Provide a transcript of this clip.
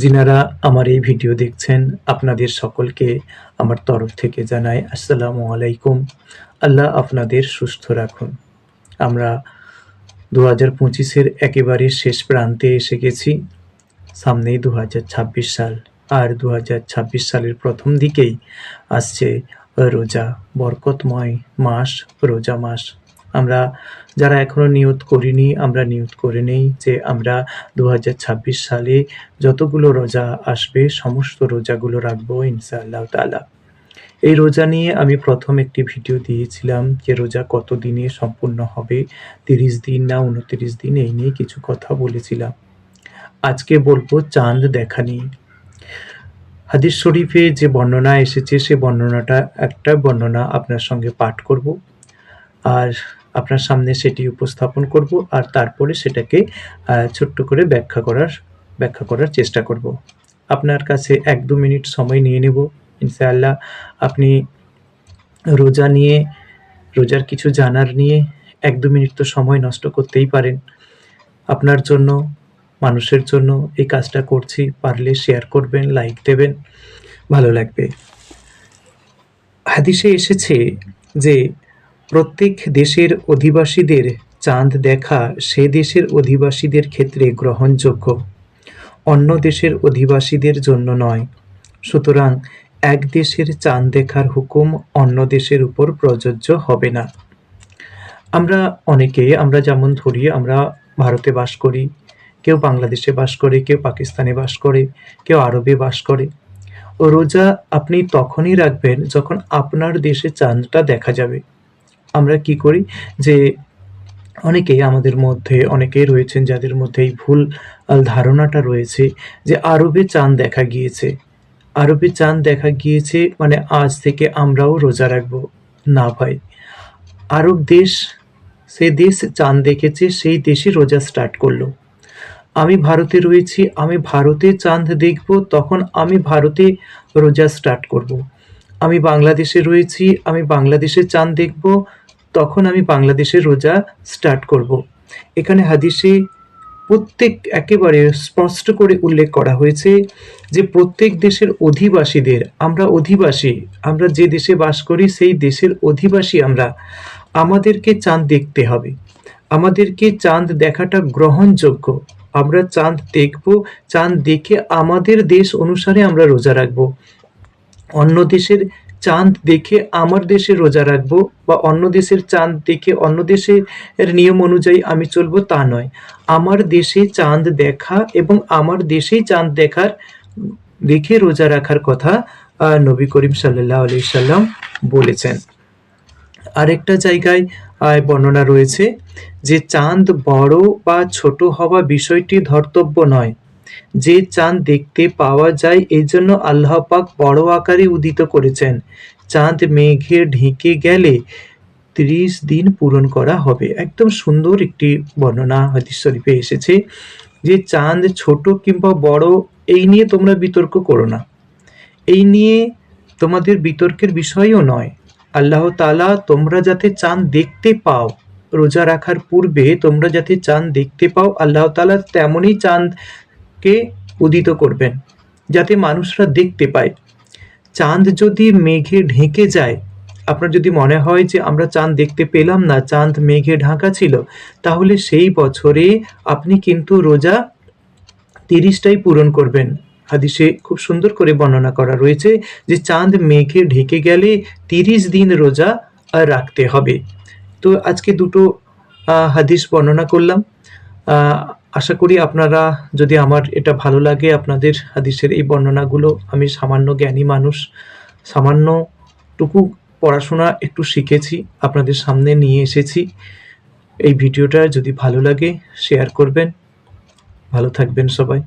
যিনারা আমার এই ভিডিও দেখছেন, আপনাদের সকলকে আমার তরফ থেকে জানাই আসসালামু আলাইকুম। আল্লাহ আপনাদের সুস্থ রাখুন। আমরা দু হাজার পঁচিশের একেবারে শেষ প্রান্তে এসে গেছি। সামনেই দু হাজার ছাব্বিশ সাল, আর দু হাজার ছাব্বিশ সালের প্রথম দিকেই আসছে রোজা, বরকতময় মাস, রোজা মাস। আমরা যারা এখনও নিয়ত করিনি, আমরা নিয়ত করে নেই যে আমরা দু হাজার ছাব্বিশ সালে যতগুলো রোজা আসবে, সমস্ত রোজাগুলো রাখব ইনশাআল্লাহ তাআলা। এই রোজা নিয়ে আমি প্রথম একটি ভিডিও দিয়েছিলাম যে রোজা কত দিনে সম্পূর্ণ হবে, তিরিশ দিন না উনতিরিশ দিন, এই নিয়ে কিছু কথা বলেছিলাম। আজকে বলব চাঁদ দেখা নিয়ে। হাদিস শরীফে যে বর্ণনা এসেছে, সে বর্ণনাটা, একটা বর্ণনা আপনার সঙ্গে পাঠ করব। আর আপনার সামনে সেটি উপস্থাপন করব আর তারপরে সেটাকে ছোট্ট করে ব্যাখ্যা করার ব্যাখ্যা করার চেষ্টা করব। আপনার কাছে এক দু মিনিট সময় নিয়ে নেব। ইনশাআল্লাহ আপনি রোজা নিয়ে, রোজার কিছু জানার নিয়ে এক দু মিনিট তো সময় নষ্ট করতেই পারেন। আপনার জন্য, মানুষের জন্য এই কাজটা করছি। পারলে শেয়ার করবেন লাইক দেবেন। ভালো লাগবে। হাদিসে এসেছে যে প্রত্যেক দেশের অধিবাসীদের চাঁদ দেখা সে দেশের অধিবাসীদের ক্ষেত্রে গ্রহণযোগ্য। অন্য দেশের অধিবাসীদের জন্য নয়। সুতরাং এক দেশের চাঁদ দেখার হুকুম অন্য দেশের উপর প্রযোজ্য হবে না। আমরা অনেকে, আমরা যেমন ধরি, আমরা ভারতে বাস করি, কেউ বাংলাদেশে বাস করে, কেউ পাকিস্তানে বাস করে, কেউ আরবে বাস করে। ও রোজা আপনি তখনই রাখবেন যখন আপনার দেশে চাঁদটা দেখা যাবে। আমরা কি করি যে অনেকেই আমাদের মধ্যে, অনেকেই রয়েছেন যাদের মধ্যে এই ভুল ধারণাটা রয়েছে যে আরবে চাঁদ দেখা গিয়েছে। আরবে চাঁদ দেখা গিয়েছে মানে আজ থেকে আমরাও রোজা রাখব, না ভাই। আরব দেশ সে দেশ চাঁদ দেখেছে, সেই দেশে রোজা স্টার্ট করল। আমি ভারতে রয়েছি, আমি ভারতে চাঁদ দেখব, তখন আমি ভারতে রোজা স্টার্ট করব। আমি বাংলাদেশে রয়েছি, আমি বাংলাদেশে চাঁদ দেখব তখন আমি বাংলাদেশে রোজা স্টার্ট করব। এখানে হাদিসে প্রত্যেক একেবারে স্পষ্ট করে উল্লেখ করা হয়েছে যে প্রত্যেক দেশের অধিবাসীদের, আমরা অধিবাসী, আমরা যে দেশে বাস করি সেই দেশের অধিবাসী আমরা। আমাদেরকে চাঁদ দেখতে হবে। আমাদেরকে চাঁদ দেখাটা গ্রহণযোগ্য। আমরা চাঁদ দেখব, চাঁদ দেখে আমাদের দেশ অনুসারে আমরা রোজা রাখব। অন্য দেশের চাঁদ দেখে আমার দেশে রোজা রাখব বা অন্য দেশের চাঁদ দেখে অন্য দেশের নিয়ম অনুযায়ী আমি চলবো তা নয়। আমার দেশে চাঁদ দেখা এবং আমার দেশেই চাঁদ দেখার, দেখে রোজা রাখার কথা নবী করিম সাল্লাহ আলি সাল্লাম বলেছেন। আরেকটা জায়গায় বর্ণনা রয়েছে যে চাঁদ বড় বা ছোট হওয়া বিষয়টি ধর্তব্য নয়। যে চাঁদ দেখতে পাওয়া যায় এই জন্য আল্লাহ পাক বড় আকারে উদিত করেছেন। চাঁদ মেঘে ঢেকে গেলে ত্রিশ দিন পূরণ করা হবে। একদম সুন্দর একটি বর্ণনা হাদিস শরীফে এসেছে যে চাঁদ ছোট কিংবা বড়, এই নিয়ে তোমরা বিতর্ক করো না। এই নিয়ে তোমাদের বিতর্কের বিষয়ও নয়। আল্লাহ তালা তোমরা যাতে চাঁদ দেখতে পাও, রোজা রাখার পূর্বে তোমরা যাতে চাঁদ দেখতে পাও, আল্লাহ তালা তেমনই চাঁদকে উদিত করবেন, যাতে মানুষরা দেখতে পায়। চাঁদ যদি মেঘে ঢেকে যায়, আপনার যদি মনে হয় যে আমরা চাঁদ দেখতে পেলাম না, চাঁদ মেঘে ঢাকা ছিল, তাহলে সেই বছরে আপনি কিন্তু রোজা তিরিশটাই পূরণ করবেন। হাদিসে খুব সুন্দর করে বর্ণনা করা রয়েছে যে চাঁদ মেঘে ঢেকে গেলে তিরিশ দিন রোজা রাখতে হবে। তো আজকে দুটো হাদিস বর্ণনা করলাম। আশা করি আপনারা যদি আমার এটা ভালো লাগে, আপনাদের হাদিসের এই বর্ণনাগুলো, আমি সামান্য জ্ঞানী মানুষ সামান্য টুকু পড়াশোনা একটু শিখেছি, আপনাদের সামনে নিয়ে এসেছি। এই ভিডিওটা যদি ভালো লাগে শেয়ার করবেন। ভালো থাকবেন সবাই।